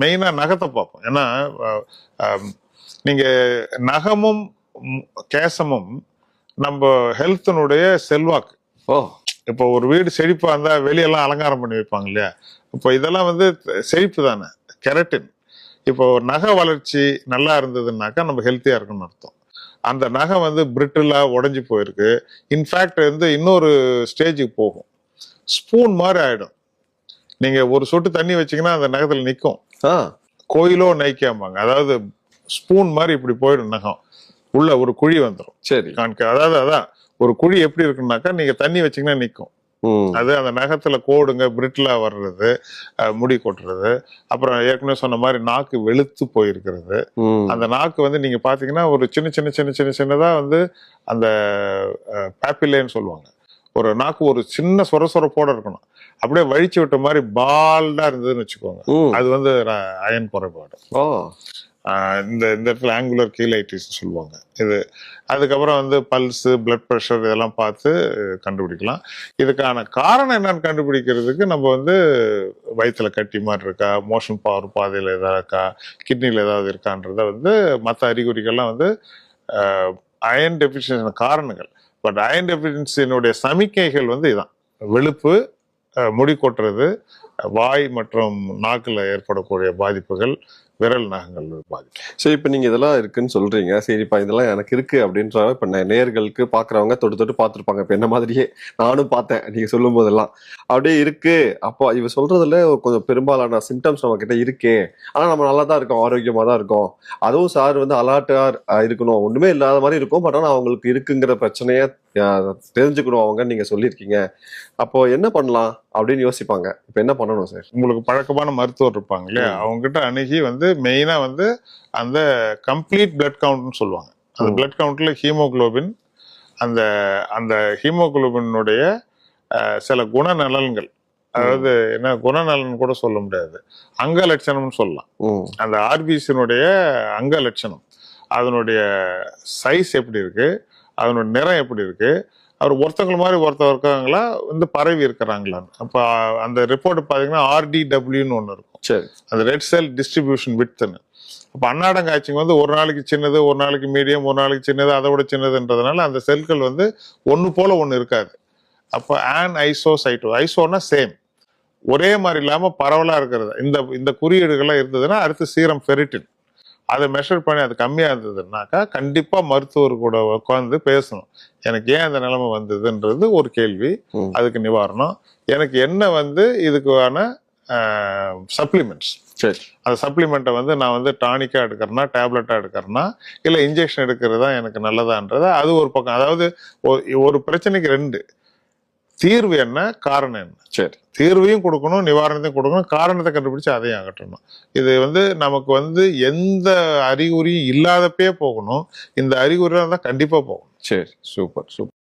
மெயினா நகத்தை பார்ப்போம். ஏன்னா அஹ், அஹ், நீங்க நகமும் கேசமும் நம்ம ஹெல்த்தினுடைய செல்வாக்கு. ஓ. இப்போ ஒரு வீடு செழிப்பா இருந்தா வெளியெல்லாம் அலங்காரம் பண்ணி வைப்பாங்க இல்லையா? இப்போ இதெல்லாம் வந்து செழிப்பு தானே கெரட்டின். இப்போ ஒரு நகை வளர்ச்சி நல்லா இருந்ததுன்னாக்கா நம்ம ஹெல்த்தியா இருக்குன்னு அர்த்தம். அந்த நகை வந்து பிரிட்டிலா உடைஞ்சு போயிருக்கு. இன்ஃபேக்ட் வந்து இன்னொரு ஸ்டேஜுக்கு போகும். ஸ்பூன் மாதிரி ஆயிடும். நீங்க ஒரு சொட்டு தண்ணி வச்சீங்கன்னா அந்த நகத்துல நிற்கும் கோயிலோ நைக்காம்பாங்க அதாவது ஸ்பூன் மாதிரி இப்படி போயிடும் நகம். உள்ள ஒரு குழி வந்துடும் சரி. அதாவது அதான் ஒரு குழி எப்படி இருக்குன்னாக்கா நீங்க தண்ணி வச்சீங்கன்னா நிற்கும் அது அந்த நகத்துல கோடுங்க பிரிட்டிலா வர்றது முடி கொட்டுறது அப்புறம் ஏற்கனவே சொன்ன மாதிரி நாக்கு வெளுத்து போயிருக்கிறது. அந்த நாக்கு வந்து நீங்க பாத்தீங்கன்னா ஒரு சின்ன சின்ன சின்ன சின்ன சின்னதா வந்து அந்த பேப்பிலேன்னு சொல்லுவாங்க. ஒரு நாக்கு ஒரு சின்ன சொர சொரப்போட இருக்கணும். அப்படியே வழிச்சு விட்ட மாதிரி பால்டா இருந்ததுன்னு வச்சுக்கோங்க. அது வந்து அயன் குறைபாடு. இந்த இந்த இடத்துல ஆங்குலர் கீலைட்டிஸ் சொல்லுவாங்க. இது அதுக்கப்புறம் வந்து பல்ஸு பிளட் ப்ரெஷர் இதெல்லாம் பார்த்து கண்டுபிடிக்கலாம். இதுக்கான காரணம் என்னன்னு கண்டுபிடிக்கிறதுக்கு நம்ம வந்து வயிற்றுல கட்டி மாதிரி இருக்கா மோஷன் பவர் பாதையில் ஏதாவது இருக்கா கிட்னியில் ஏதாவது இருக்கான்றத வந்து மற்ற அறிகுறிகள்லாம் வந்து அயன் டெஃபிஷியன்சி காரணங்கள். பட் அயன் டெஃபிஷியன்சியினுடைய சமிக்கைகள் வந்து இதான். வெளுப்பு முடி கொட்டுறது வாய் மற்றும் நாக்கில் ஏற்படக்கூடிய பாதிப்புகள் விரல் நகங்கள் பாதிப்பு. சரி இப்போ நீங்கள் இதெல்லாம் இருக்குன்னு சொல்கிறீங்க சரிப்பா இதெல்லாம் எனக்கு இருக்குது அப்படின்ற இப்போ நே- நேர்களுக்கு பார்க்குறவங்க தொட்டு தொட்டு பார்த்துருப்பாங்க இப்போ என்ன மாதிரியே நானும் பார்த்தேன் நீங்கள் சொல்லும் போதெல்லாம் அப்படியே இருக்குது அப்போ இவ சொல்கிறதுல கொஞ்சம் பெரும்பாலான சிம்டம்ஸ் நம்மக்கிட்ட கிட்ட இருக்கே. ஆனால் நம்ம நல்லா தான் இருக்கோம். ஆரோக்கியமாக தான் இருக்கோம். அதுவும் சார் வந்து அலாட்டாக இருக்கணும். ஒன்றுமே இல்லாத மாதிரி இருக்கும். பட் ஆனால் அவங்களுக்கு இருக்குங்கிற பிரச்சனையை தெரிஞ்சுக்கணும் அவங்க. நீங்கள் சொல்லியிருக்கீங்க. அப்போது என்ன பண்ணலாம்? அப்படின்னு யோசிப்பாங்க. இப்ப என்ன பண்ணணும் சார் உங்களுக்கு பழக்கமான மருத்துவர் இருப்பாங்க இல்லையா ம். அவங்க கிட்ட அணுகி வந்து மெயினா வந்து அந்த கம்ப்ளீட் பிளட் கவுண்ட்னு சொல்லுவாங்க. அந்த. பிளட் கவுண்ட்ல ஹீமோகுளோபின் அந்த அந்த ஹீமோகுளோபினுடைய சில குணநலன்கள் அதாவது என்ன குணநலன் கூட சொல்ல முடியாது. அங்க லட்சணம்னு சொல்லலாம். அந்த ஆர்பிசினுடைய அங்க லட்சணம். அதனுடைய சைஸ் எப்படி இருக்கு? அதனுடைய நிறம் எப்படி இருக்கு? அவர் ஒருத்தவங்க மாதிரி ஒருத்தர் இருக்காங்களா வந்து பரவி இருக்கிறாங்களான்னு அப்போ அந்த ரிப்போர்ட் பார்த்தீங்கன்னா ஆர்டிடபிள்யூன்னு ஒன்று இருக்கும். சரி. அந்த ரெட் செல் டிஸ்ட்ரிபியூஷன் விட்த்துன்னு அப்போ அன்னாடம் வந்து ஒரு நாளைக்கு சின்னது ஒரு நாளைக்கு மீடியம் ஒரு நாளைக்கு சின்னது அதை விட சின்னதுன்றதுனால அந்த செல்கள் வந்து ஒன்று போல ஒன்று இருக்காது. அப்போ ஆன் ஐசோ சைட்டோ ஐசோனா சேம் ஒரே மாதிரி இல்லாமல் பரவலாக இருக்கிறது. இந்த இந்த குறியீடுகள்லாம் இருந்ததுன்னா அடுத்து சீரம் ஃபெரிட்டின் அதை மெஷர் பண்ணி அது கம்மியாக இருந்ததுன்னாக்கா கண்டிப்பாக மருத்துவர் கூட உட்காந்து பேசணும். எனக்கு ஏன் அந்த நிலைமை வந்ததுன்றது ஒரு கேள்வி. அதுக்கு நிவாரணம். எனக்கு என்ன வந்து இதுக்கான சப்ளிமெண்ட்ஸ் சரி. அந்த சப்ளிமெண்ட்டை வந்து நான் வந்து டானிக்காக எடுக்கிறேன்னா டேப்லெட்டாக எடுக்கிறேன்னா இல்லை இன்ஜெக்ஷன் எடுக்கிறது தான் எனக்கு நல்லதான்றது அது ஒரு பக்கம். அதாவது ஒரு பிரச்சனைக்கு ரெண்டு. தீர்வு என்ன? காரணம் என்ன? சரி. தீர்வையும் கொடுக்கணும் நிவாரணத்தையும் கொடுக்கணும். காரணத்தை கண்டுபிடிச்சு அதையும் அகற்றணும். இது வந்து நமக்கு வந்து எந்த அறிகுறியும் இல்லாதப்பே போகணும். இந்த அறிகுறியாக இருந்தால் கண்டிப்பாக போகணும். சரி. சூப்பர். சூப்பர்.